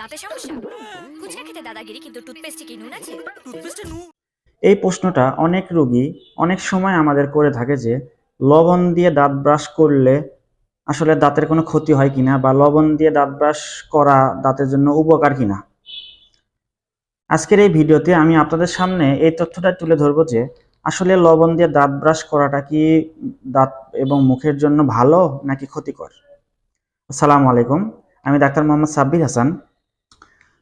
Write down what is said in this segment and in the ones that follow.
তাতে সমস্যা? ফুচকা খেতে দাদাগিরি কিন্তু টুথপেস্টে কি নুন আছে? টুথপেস্টে নু এই প্রশ্নটা অনেক রোগী অনেক সময় আমাদের করে থাকে যে লবণ দিয়ে দাঁত ব্রাশ করলে আসলে দাঁতের কোনো ক্ষতি হয় কিনা বা লবণ দিয়ে দাঁত ব্রাশ করা দাঁতের জন্য উপকার কিনা? আজকের এই ভিডিওতে আমি আপনাদের সামনে এই তথ্যটা তুলে ধরবো যে আসলে লবণ দিয়ে দাঁত ব্রাশ করাটা কি দাঁত এবং মুখের জন্য ভালো নাকি ক্ষতিকর? আসসালামু আলাইকুম। আমি ডাক্তার মোহাম্মদ সাব্বির হাসান।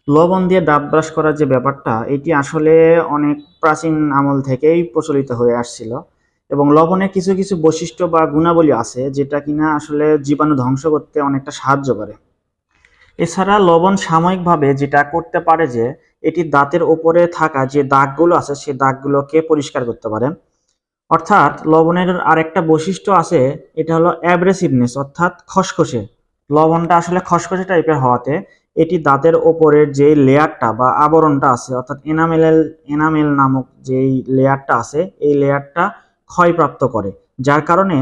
লবণ দিয়ে দাঁত ব্রাশ করার যে ব্যাপারটা, এটি আসলে অনেক প্রাচীন আমল থেকেই প্রচলিত হয়ে আসছিল। এবং লবণের কিছু কিছু বৈশিষ্ট্য বা গুণাবলী আছে, যেটা কিনা আসলে জীবাণু ধ্বংস করতে অনেকটা সাহায্য করে। এছাড়া লবণ সাময়িকভাবে যেটা করতে পারে যে, এটি দাঁতের ওপরে থাকা যে দাগগুলো আছে সেই দাগগুলোকে পরিষ্কার করতে পারে। অর্থাৎ লবণের আরেকটা বৈশিষ্ট্য আছে, এটা হলো অ্যাব্রেসিভনেস অর্থাৎ খসখসে। লবণটা আসলে খসখসে টাইপের হওয়াতে এটি দাঁতের ওপরের যে লেয়ারটা বা আবরণটা আছে, অর্থাৎ এনামেল এনামেল নামক যেই লেয়ারটা আছে, এই লেয়ারটা ক্ষয়প্রাপ্ত করে। যার কারণে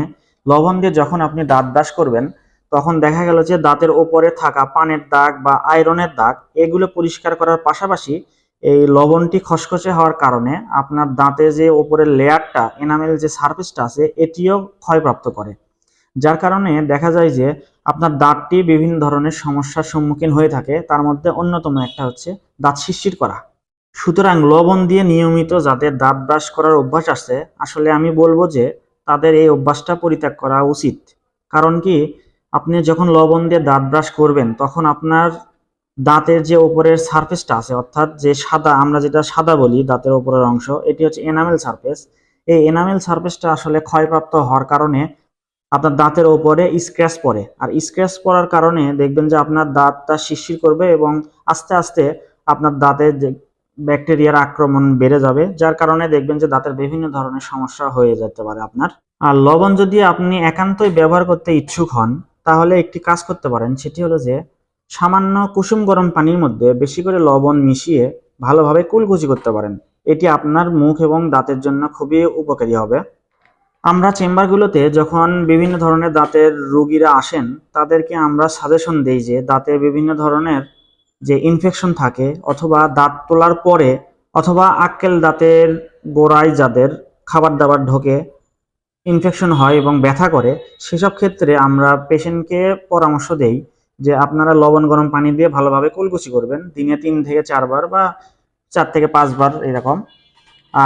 লবণ দিয়ে যখন আপনি দাঁত ব্রাশ করবেন, তখন দেখা গেল যে দাঁতের ওপরে থাকা পানের দাগ বা আয়রনের দাগ, এগুলো পরিষ্কার করার পাশাপাশি এই লবণটি খসখসে হওয়ার কারণে আপনার দাঁতে যে ওপরের লেয়ারটা, এনামেল যে সারফেসটা আছে, এটিও ক্ষয়প্রাপ্ত করে। যার কারণে দেখা যায় যে আপনার দাঁতটি বিভিন্ন ধরনের সমস্যার সম্মুখীন হয়ে থাকে। তার মধ্যে অন্যতম একটা হচ্ছে দাঁত শিরশির করা। সুতরাং লবণ দিয়ে নিয়মিত যাদের দাঁত ব্রাশ করার অভ্যাস আছে, আসলে আমি বলব যে তাদের এই অভ্যাসটা পরিত্যাগ করা উচিত। কারণ কি, আপনি যখন লবণ দিয়ে দাঁত ব্রাশ করবেন, তখন আপনার দাঁতের যে ওপরের সারফেসটা আছে, অর্থাৎ যে সাদা, আমরা যেটা সাদা বলি দাঁতের ওপরের অংশ, এটি হচ্ছে এনামেল সারফেস এই এনামেল সারফেসটা আসলে ক্ষয়প্রাপ্ত হওয়ার কারণে আপনার দাঁতের ওপরে স্ক্র্যাচ পড়ে। আর স্ক্র্যাচ পড়ার কারণে দেখবেন যে আপনার দাঁতটা শিরশির করবে এবং আস্তে আস্তে আপনার দাঁতের যে ব্যাকটেরিয়ার আক্রমণ বেড়ে যাবে, যার কারণে দেখবেন যে দাঁতের বিভিন্ন ধরনের সমস্যা হয়ে যেতে পারে আপনার। আর লবণ যদি আপনি একান্তই ব্যবহার করতে ইচ্ছুক হন, তাহলে একটি কাজ করতে পারেন, সেটি হলো যে সামান্য কুসুম গরম পানির মধ্যে বেশি করে লবণ মিশিয়ে ভালোভাবে কুলকুচি করতে পারেন। এটি আপনার মুখ এবং দাঁতের জন্য খুবই উপকারী হবে। আমরা চেম্বারগুলোতে যখন বিভিন্ন ধরনের দাঁতের রুগীরা আসেন, তাদেরকে আমরা সাজেশন দেই যে দাঁতে বিভিন্ন ধরনের যে ইনফেকশন থাকে অথবা দাঁত তোলার পরে অথবা আক্কেল দাঁতের গোড়ায় যাদের খাবার দাবার ঢোকে ইনফেকশন হয় এবং ব্যথা করে, সেসব ক্ষেত্রে আমরা পেশেন্টকে পরামর্শ দেই যে আপনারা লবণ গরম পানি দিয়ে ভালোভাবে কুলকুচি করবেন। দিনে তিন থেকে চারবার বা চার থেকে পাঁচবার এরকম।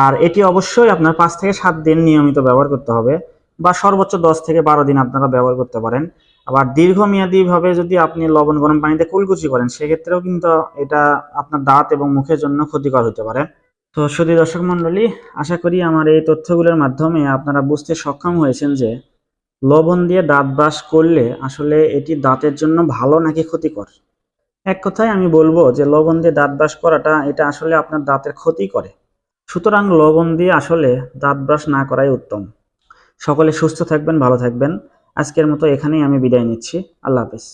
আর এটি অবশ্যই আপনার পাঁচ থেকে সাত দিন নিয়মিত ব্যবহার করতে হবে বা সর্বোচ্চ দশ থেকে বারো দিন আপনারা ব্যবহার করতে পারেন। আবার দীর্ঘমেয়াদী ভাবে যদি আপনি লবণ গরম পানিতে কুলকুচি করেন, সেক্ষেত্রেও কিন্তু এটা আপনার দাঁত এবং মুখের জন্য ক্ষতিকর হতে পারে। তো শুধু দর্শক মণ্ডলী, আশা করি আমার এই তথ্যগুলোর মাধ্যমে আপনারা বুঝতে সক্ষম হয়েছেন যে লবণ দিয়ে দাঁত ব্রাশ করলে আসলে এটি দাঁতের জন্য ভালো নাকি ক্ষতিকর। এক কথায় আমি বলব যে লবণ দিয়ে দাঁত ব্রাশ করাটা, এটা আসলে আপনার দাঁতের ক্ষতি করে। সুতরাং লবণ দিয়ে আসলে দাঁত ব্রাশ না করাই উত্তম। সকলে সুস্থ থাকবেন, ভালো থাকবেন। আজকের মতো এখানেই আমি বিদায় নিচ্ছি। আল্লাহ হাফেজ।